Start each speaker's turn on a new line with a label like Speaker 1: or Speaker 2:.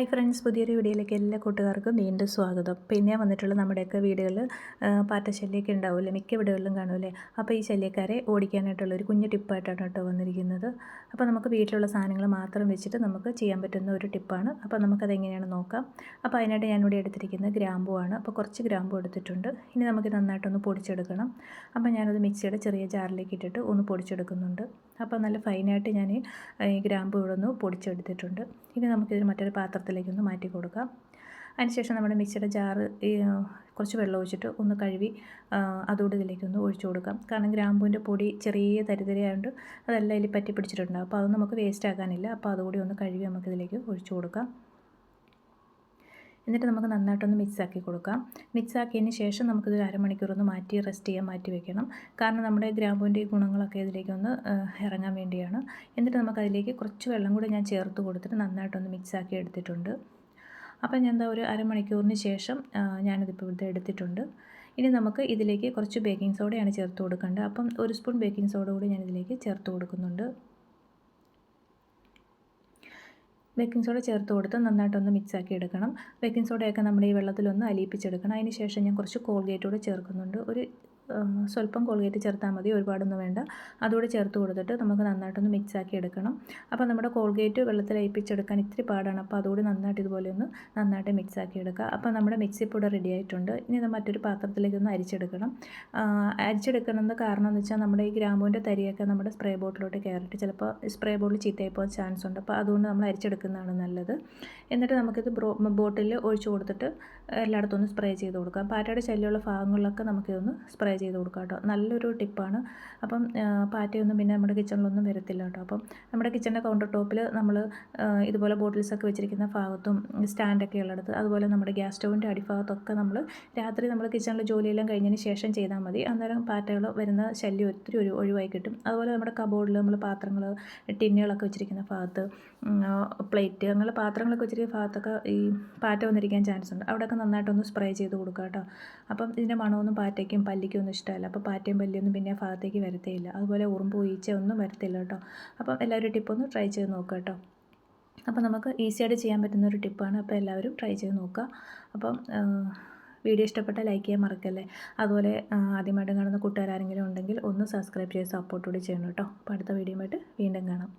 Speaker 1: Hi friends പുതിയൊരു വീഡിയോയിലേക്ക് എല്ലാ കൂട്ടുകാർക്കും വീണ്ടും സ്വാഗതം. പിന്നെ വന്നിട്ടുള്ള നമ്മുടെയൊക്കെ വീടുകളിൽ പാറ്റശല്യമൊക്കെ ഉണ്ടാവില്ലേ മിക്ക വീടുകളിലും കാണുമല്ലേ? അപ്പോൾ ഈ ശല്യക്കാരെ ഓടിക്കാനായിട്ടുള്ള ഒരു കുഞ്ഞു ടിപ്പായിട്ടാണ് കേട്ടോ വന്നിരിക്കുന്നത്. അപ്പോൾ നമുക്ക് വീട്ടിലുള്ള സാധനങ്ങൾ മാത്രം വെച്ചിട്ട് നമുക്ക് ചെയ്യാൻ പറ്റുന്ന ഒരു ടിപ്പാണ്. അപ്പോൾ നമുക്കത് എങ്ങനെയാണ് നോക്കാം. അപ്പോൾ അതിനായിട്ട് ഞാനിവിടെ എടുത്തിരിക്കുന്നത് ഗ്രാമ്പുവാണ് അപ്പോൾ കുറച്ച് ഗ്രാമ്പു എടുത്തിട്ടുണ്ട്. ഇനി നമുക്ക് നന്നായിട്ടൊന്ന് പൊടിച്ചെടുക്കണം. അപ്പോൾ ഞാനത് മിക്സിയുടെ ചെറിയ ജാറിലേക്ക് ഇട്ടിട്ട് ഒന്ന് പൊടിച്ചെടുക്കുന്നുണ്ട്. അപ്പോൾ നല്ല ഫൈനായിട്ട് ഞാൻ ഈ ഗ്രാമ്പ് ഇവിടെ ഒന്ന് പൊടിച്ചെടുത്തിട്ടുണ്ട്. ഇനി നമുക്കിതിന് മറ്റൊരു പാത്രത്തിലേക്കൊന്ന് മാറ്റി കൊടുക്കാം. അതിനുശേഷം നമ്മുടെ മിക്സിയുടെ ജാറ് കുറച്ച് വെള്ളം ഒഴിച്ചിട്ട് ഒന്ന് കഴുകി അതുകൂടെ ഇതിലേക്ക് ഒന്ന് ഒഴിച്ചു കൊടുക്കാം. കാരണം ഗ്രാമ്പൂവിന്റെ പൊടി ചെറിയ തരിതരയായതുകൊണ്ട് അതെല്ലാം ഇതിൽ പറ്റി പിടിച്ചിട്ടുണ്ടാകും അപ്പോൾ അത് നമുക്ക് വേസ്റ്റ് ആക്കാനില്ല അപ്പോൾ അതുകൂടി ഒന്ന് കഴുകി നമുക്കിതിലേക്ക് ഒഴിച്ചു കൊടുക്കാം. എന്നിട്ട് നമുക്ക് നന്നായിട്ടൊന്ന് മിക്സാക്കി കൊടുക്കാം. മിക്സാക്കിയതിന് ശേഷം നമുക്കിത് അരമണിക്കൂർ ഒന്ന് മാറ്റി റെസ്റ്റ് ചെയ്യാൻ മാറ്റി വെക്കണം. കാരണം നമ്മുടെ ഗ്രാമ്പൂവിന്റെ ഗുണങ്ങളൊക്കെ ഇതിലേക്ക് ഒന്ന് ഇറങ്ങാൻ വേണ്ടിയാണ്. എന്നിട്ട് നമുക്ക് അതിലേക്ക് കുറച്ച് വെള്ളം കൂടെ ഞാൻ ചേർത്ത് കൊടുത്തിട്ട് നന്നായിട്ടൊന്ന് മിക്സാക്കി എടുത്തിട്ടുണ്ട്. അപ്പം ഞാൻ എന്താ ഒരു അരമണിക്കൂറിന് ശേഷം ഞാനിതിപ്പോൾ ഇവിടുത്തെ എടുത്തിട്ടുണ്ട്. ഇനി നമുക്ക് ഇതിലേക്ക് കുറച്ച് ബേക്കിംഗ് സോഡയാണ് ചേർത്ത് കൊടുക്കേണ്ടത്. അപ്പം ഒരു സ്പൂൺ ബേക്കിംഗ് സോഡ കൂടി ഞാൻ ഇതിലേക്ക് ചേർത്ത് കൊടുക്കുന്നുണ്ട്. ബേക്കിംഗ് സോഡ ചേർത്ത് കൊടുത്ത് നന്നായിട്ടൊന്ന് മിക്സാക്കി എടുക്കണം. ബേക്കിംഗ് സോഡയൊക്കെ നമ്മുടെ ഈ വെള്ളത്തിലൊന്ന് അലിയിപ്പിച്ചെടുക്കണം. അതിന് ശേഷം ഞാൻ കുറച്ച് കോൾഗേറ്റ് കൂടെ ചേർക്കുന്നുണ്ട്. ഒരു സ്വല്പം കോൾഗേറ്റ് ചേർത്താൽ മതി ഒരുപാടൊന്നും വേണ്ട. അതുകൂടി ചേർത്ത് കൊടുത്തിട്ട് നമുക്ക് നന്നായിട്ടൊന്ന് മിക്സ് ആക്കി എടുക്കണം. അപ്പോൾ നമ്മുടെ കോൾഗേറ്റ് വെള്ളത്തിൽ അയപ്പിച്ചെടുക്കാൻ ഇത്തിരി പാടാണ്. അപ്പോൾ അതുകൂടി നന്നായിട്ട് ഇതുപോലെ ഒന്ന് നന്നായിട്ട് മിക്സ് ആക്കി എടുക്കുക. അപ്പോൾ നമ്മുടെ മിക്സി പൊടി റെഡി ആയിട്ടുണ്ട്. ഇനി ഇത് മറ്റൊരു പാത്രത്തിലേക്ക് ഒന്ന് അരിച്ചെടുക്കണം അരിച്ചെടുക്കണമെന്ന് കാരണം എന്ന് വെച്ചാൽ നമ്മുടെ ഈ ഗ്രാമ്പൂവിന്റെ തരിയൊക്കെ നമ്മുടെ സ്പ്രേ ബോട്ടിലോട്ട് കയറിയിട്ട് ചിലപ്പോൾ സ്പ്രേ ബോട്ടിൽ ചീത്തയായി പോകാൻ ചാൻസ് ഉണ്ട്. അപ്പോൾ അതുകൊണ്ട് നമ്മൾ അരിച്ചെടുക്കുന്നതാണ് നല്ലത്. എന്നിട്ട് നമുക്കിത് ബോട്ടിൽ ഒഴിച്ചു കൊടുത്തിട്ട് എല്ലായിടത്തും ഒന്ന് സ്പ്രേ ചെയ്ത് കൊടുക്കാം പാറ്റയുടെ ശല്യമുള്ള ഭാഗങ്ങളിലൊക്കെ നമുക്കിതൊന്ന് സ്പ്രേ ചെയ്ത് കൊടുക്കാം കേട്ടോ. നല്ലൊരു ടിപ്പാണ്. അപ്പം പാറ്റയൊന്നും പിന്നെ നമ്മുടെ കിച്ചണിലൊന്നും വരത്തില്ല കേട്ടോ. അപ്പം നമ്മുടെ കിച്ചണിന്റെ കൗണ്ടർ ടോപ്പിൽ നമ്മൾ ഇതുപോലെ ബോട്ടിൽസൊക്കെ വെച്ചിരിക്കുന്ന ഭാഗത്തും സ്റ്റാൻഡൊക്കെ ഉള്ളിടത്ത് അതുപോലെ നമ്മുടെ ഗ്യാസ് സ്റ്റൗവിന്റെ അടിഭാഗത്തൊക്കെ നമ്മൾ രാത്രി നമ്മൾ കിച്ചണിൽ ജോലിയെല്ലാം കഴിഞ്ഞതിന് ശേഷം ചെയ്താൽ മതി. അന്നേരം പാറ്റകൾ വരുന്ന ശല്യം ഒത്തിരി ഒരു ഒഴിവായി കിട്ടും. അതുപോലെ നമ്മുടെ കബോർഡിൽ നമ്മൾ പാത്രങ്ങൾ ടിന്നുകളൊക്കെ വെച്ചിരിക്കുന്ന ഭാഗത്ത് പ്ലേറ്റ് അങ്ങനെ പാത്രങ്ങളൊക്കെ വെച്ചിരിക്കുന്ന ഭാഗത്തൊക്കെ ഈ പാറ്റ വന്നിരിക്കാൻ ചാൻസ് ഉണ്ട്. അവിടെയൊക്കെ നന്നായിട്ടൊന്ന് സ്പ്രേ ചെയ്ത് കൊടുക്കുക കേട്ടോ. അപ്പം ഇതിന്റെ മണമൊന്നും പാറ്റയ്ക്കും പല്ലിക്കും ഒന്നും ഇഷ്ടമല്ല. അപ്പോൾ പാറ്റയും പല്ലിയൊന്നും പിന്നെ ആ ഭാഗത്തേക്ക് വരത്തേയില്ല. അതുപോലെ ഉറുമ്പ് ഈച്ച ഒന്നും വരത്തില്ല കേട്ടോ. അപ്പം എല്ലാവരും ടിപ്പൊന്ന് ട്രൈ ചെയ്ത് നോക്കുക കേട്ടോ. അപ്പോൾ നമുക്ക് ഈസിയായിട്ട് ചെയ്യാൻ പറ്റുന്ന ഒരു ടിപ്പാണ് അപ്പോൾ എല്ലാവരും ട്രൈ ചെയ്ത് നോക്കുക. അപ്പം വീഡിയോ ഇഷ്ടപ്പെട്ടാൽ ലൈക്ക് ചെയ്യാൻ മറക്കല്ലേ? അതുപോലെ ആദ്യമായിട്ട് കാണുന്ന കൂട്ടുകാരെങ്കിലും ഉണ്ടെങ്കിൽ ഒന്ന് സബ്സ്ക്രൈബ് ചെയ്ത് സപ്പോർട്ട് കൂടി ചെയ്യണം കേട്ടോ. അപ്പോൾ അടുത്ത വീഡിയോ വീണ്ടും കാണാം.